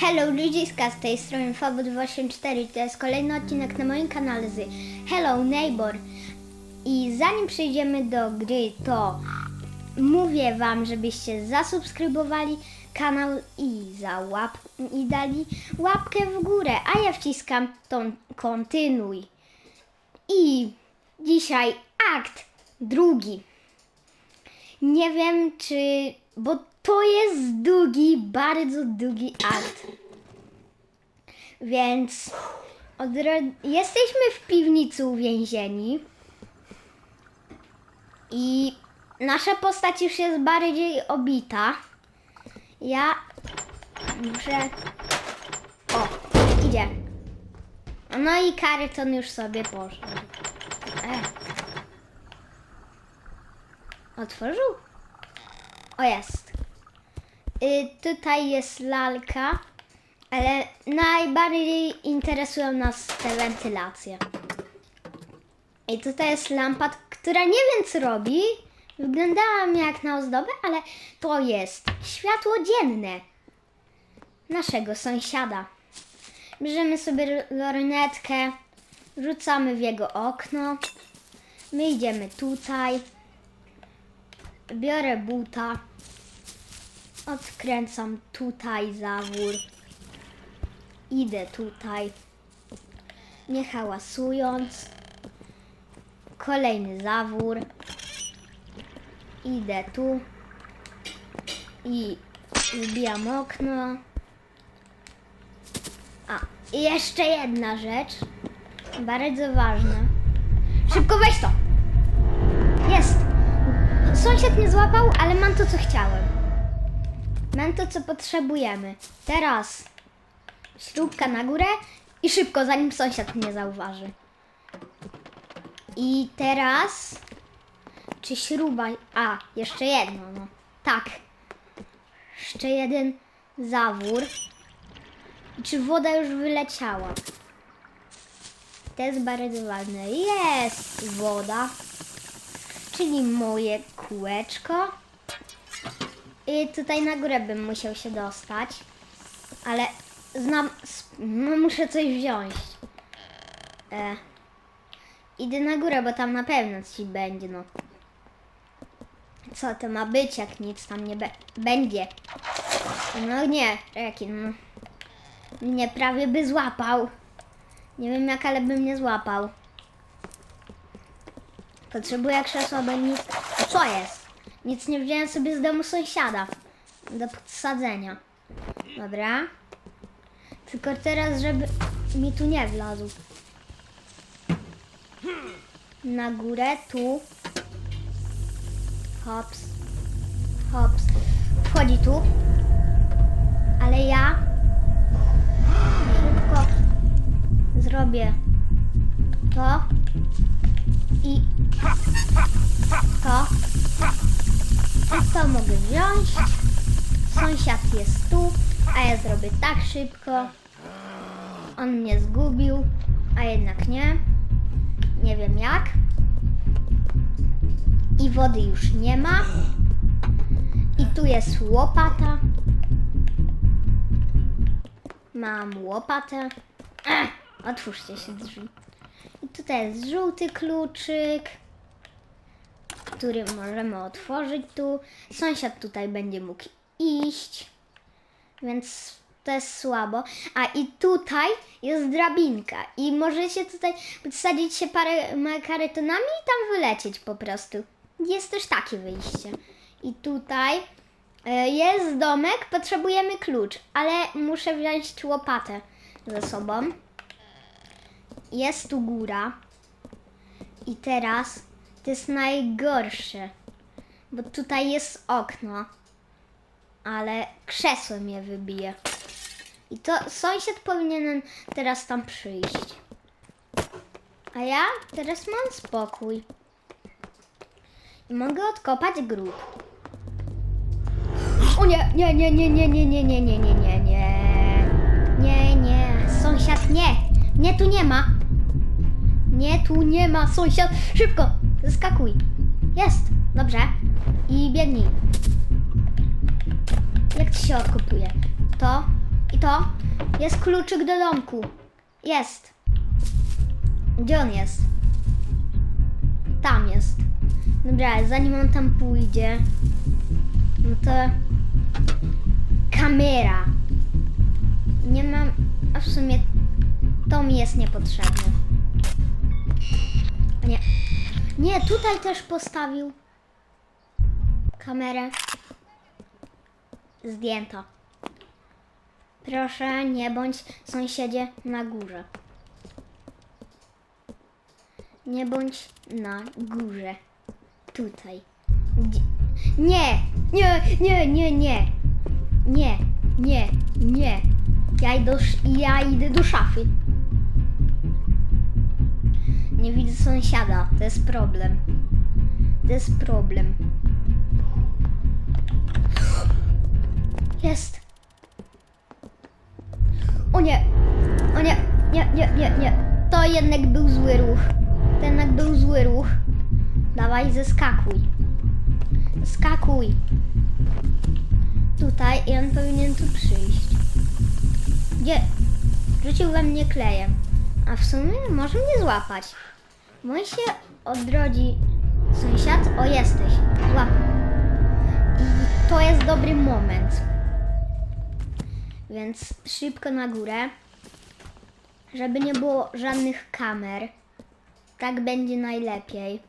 Hello ludziska, z tej strony Fabu284 to jest kolejny odcinek na moim kanale z Hello Neighbor. I zanim przejdziemy do gry to mówię wam, żebyście zasubskrybowali kanał i, za łap, i dali łapkę w górę, a ja wciskam tą kontynuuj. I dzisiaj akt drugi. Nie wiem czy. Bo to jest długi, bardzo długi akt. Więc jesteśmy w piwnicy uwięzieni. I nasza postać już jest bardziej obita. Ja muszę. O, idzie. No i Karyton już sobie poszedł. E. Otworzył? O, jest. Y, tutaj jest lalka, ale najbardziej interesują nas te wentylacje. I tutaj jest lampa, która nie wiem co robi. Wyglądała mi jak na ozdobę, ale to jest światło dzienne naszego sąsiada. Bierzemy sobie lornetkę, rzucamy w jego okno. My idziemy tutaj. Biorę buta. Odkręcam tutaj zawór. Idę tutaj. Nie hałasując. Kolejny zawór. Idę tu. I wbijam okno. A, jeszcze jedna rzecz. Bardzo ważna. Szybko weź to! Jest! Sąsiad nie złapał, ale mam to, co chciałem. Mam to, co potrzebujemy. Teraz śrubka na górę i szybko, zanim sąsiad mnie zauważy. I teraz... Czy śruba... A, jeszcze jedno, no. Tak. Jeszcze jeden zawór. I czy woda już wyleciała? To jest bardzo ważne. Jest woda czyli moje kółeczko. I tutaj na górę bym musiał się dostać, ale znam, no muszę coś wziąć. E, idę na górę, bo tam na pewno coś będzie, no. Co to ma być, jak nic tam nie będzie? No nie, jaki, no. Mnie prawie by złapał. Nie wiem jak, ale by mnie złapał. Potrzebuję krzesła, bo nic... Co jest? Nic nie wziąłem sobie z domu sąsiada. Do podsadzenia. Dobra. Tylko teraz, żeby mi tu nie wlazł. Na górę, tu. Hops. Hops. Wchodzi tu. Ale ja szybko zrobię to i to. To mogę wziąć. Sąsiad jest tu, a ja zrobię tak szybko. On mnie zgubił, a jednak nie. Nie wiem jak. I wody już nie ma. I tu jest łopata. Mam łopatę. Ech, otwórzcie się drzwi. I tutaj jest żółty kluczyk, który możemy otworzyć tu. Sąsiad tutaj będzie mógł iść, więc to jest słabo. A i tutaj jest drabinka i możecie tutaj podsadzić się paroma karytonami i tam wylecieć po prostu. Jest też takie wyjście. I tutaj e, jest domek, potrzebujemy klucz, ale muszę wziąć łopatę ze sobą. Jest tu góra. I teraz to jest najgorsze. Bo tutaj jest okno. Ale krzesło mnie wybije. I to sąsiad powinien teraz tam przyjść. A ja teraz mam spokój. I mogę odkopać grób. O nie, nie, nie, nie, nie, nie, nie, nie, nie, nie, nie, nie. Nie, nie. Sąsiad nie. Nie, tu nie ma. Nie, tu nie ma. Sąsiad. Szybko. Zeskakuj. Jest. Dobrze. I biegnij. Jak ci się odkopuje? To, I to jest kluczyk do domku. Jest. Gdzie on jest? Tam jest. Dobra, zanim on tam pójdzie, no to kamera. Nie mam, a w sumie to mi jest niepotrzebne. Nie. Nie, tutaj też postawił kamerę. Zdjęto. Proszę, nie bądź sąsiedzie na górze. Nie bądź na górze. Tutaj. Nie! Nie, nie, nie, nie. Nie, nie, nie. Ja idę, ja idę do szafy. Nie widzę sąsiada. To jest problem. To jest problem. Jest. O nie! O nie! Nie, nie, nie, nie. To jednak był zły ruch. To jednak był zły ruch. Dawaj, zeskakuj. Skakuj. Tutaj i on powinien tu przyjść. Gdzie? Rzucił we mnie klejem. A w sumie może mnie złapać. Mój się odrodzi sąsiad. O, jesteś. Złap. I to jest dobry moment. Więc szybko na górę, żeby nie było żadnych kamer. Tak będzie najlepiej.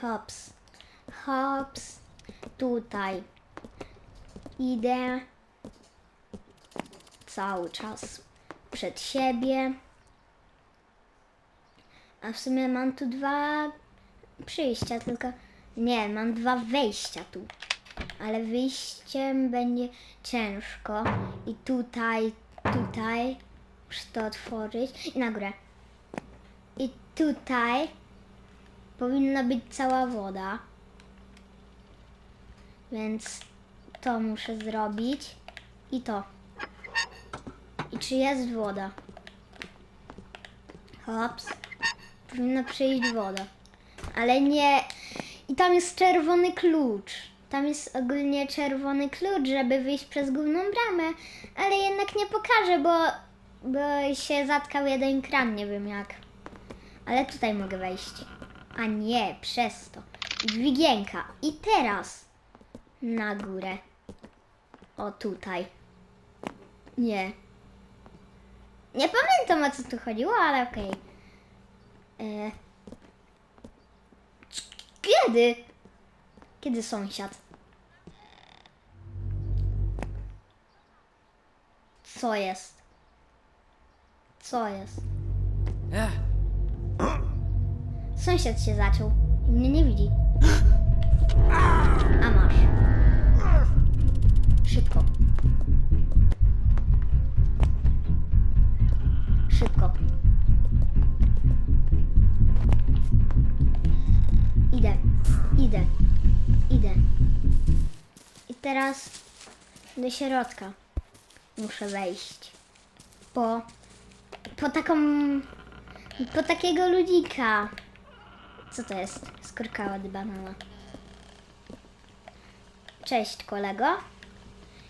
Hops, hops, tutaj. Idę cały czas przed siebie. A w sumie mam tu dwa przyjścia, tylko nie, mam dwa wejścia tu ale wyjściem będzie ciężko. I tutaj, tutaj muszę to otworzyć i na górę. I tutaj powinna być cała woda. Więc to muszę zrobić i to. I czy jest woda? Hops. Powinna przyjść woda. Ale nie. I tam jest czerwony klucz. Tam jest ogólnie czerwony klucz, żeby wyjść przez główną bramę, ale jednak nie pokażę, bo, bo się zatkał jeden kran, nie wiem jak. Ale tutaj mogę wejść. A nie, przez to. Dźwigienka. I teraz na górę. O tutaj. Nie. Nie pamiętam o co tu chodziło, ale okej. E, Kiedy? Kiedy sąsiad? Co jest? Co jest? Sąsiad się zaczął i mnie nie widzi. A masz. Do środka muszę wejść. Po, po taką, po takiego ludzika. Co to jest? Skórka od banana. Cześć kolego.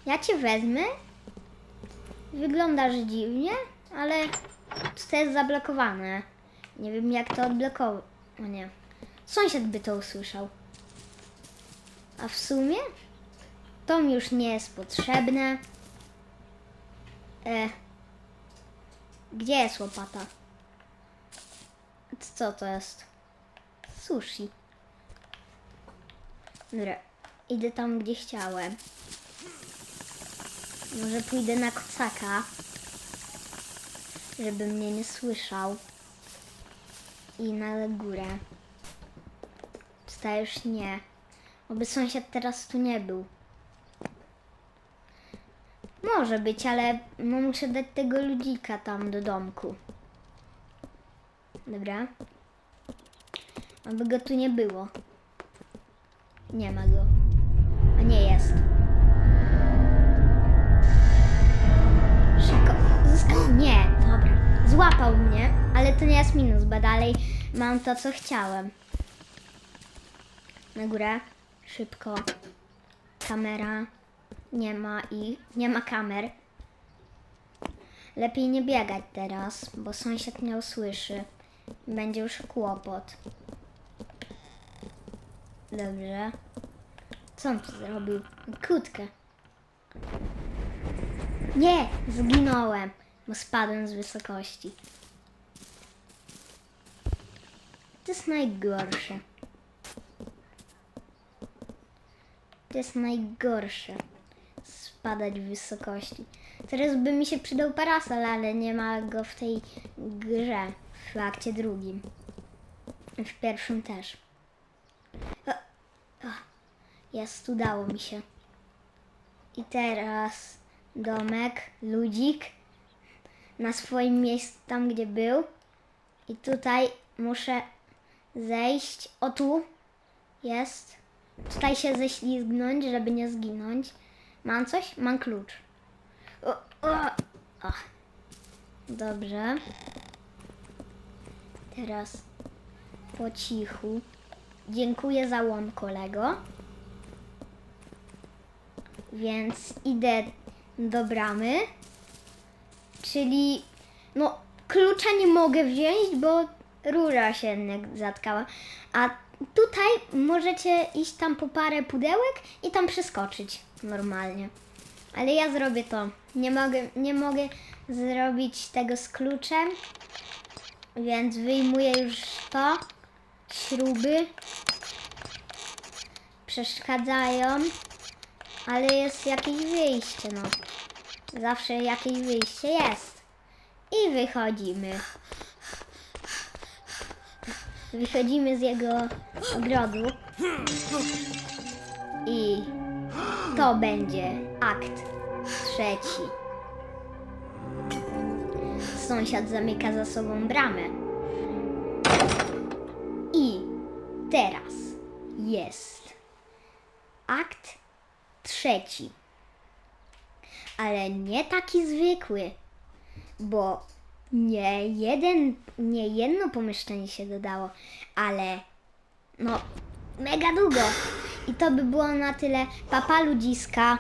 Ja cię wezmę. Wyglądasz dziwnie, ale to jest zablokowane. Nie wiem jak to odblokować. O nie. Sąsiad by to usłyszał. A w sumie to mi już nie jest potrzebne. E, gdzie jest łopata? Co to jest? Sushi. Dobra, idę tam, gdzie chciałem. Może pójdę na kocaka, żeby mnie nie słyszał. I na górę. Tutaj już nie. Oby sąsiad teraz tu nie był. Może być, ale no muszę dać tego ludzika tam do domku. Dobra. Aby go tu nie było. Nie ma go. A nie jest. Zyskał. Nie, dobra. Złapał mnie, ale to nie jest minus, bo dalej mam to, co chciałem. Na górę. Szybko. Kamera. Nie ma i nie ma kamer. Lepiej nie biegać teraz, bo sąsiad mnie usłyszy. Będzie już kłopot. Dobrze. Co on tu zrobił? Kłódkę. Nie! Zginąłem, bo spadłem z wysokości. To jest najgorsze. To jest najgorsze. Spadać w wysokości. Teraz by mi się przydał parasol, ale nie ma go w tej grze. W akcie drugim. W pierwszym też. O, o, jest, udało mi się. I teraz domek, ludzik na swoim miejscu, tam gdzie był. I tutaj muszę zejść. O tu jest. Tutaj się ześlizgnąć, żeby nie zginąć. Mam coś? Mam klucz. O, o, o. Dobrze. Teraz po cichu. Dziękuję za łom, kolego. Więc idę do bramy. Czyli, no, klucza nie mogę wziąć, bo rura się zatkała. A tutaj możecie iść tam po parę pudełek i tam przeskoczyć normalnie. Ale ja zrobię to. Nie mogę, nie mogę zrobić tego z kluczem, więc wyjmuję już to. Śruby przeszkadzają, ale jest jakieś wyjście, no. Zawsze jakieś wyjście jest. I wychodzimy. Wychodzimy z jego ogrodu. I to będzie akt trzeci. Sąsiad zamyka za sobą bramę. I teraz jest akt trzeci. Ale nie taki zwykły, bo nie jeden, nie jedno pomieszczenie się dodało, ale no mega długo. I to by było na tyle. Papa ludziska.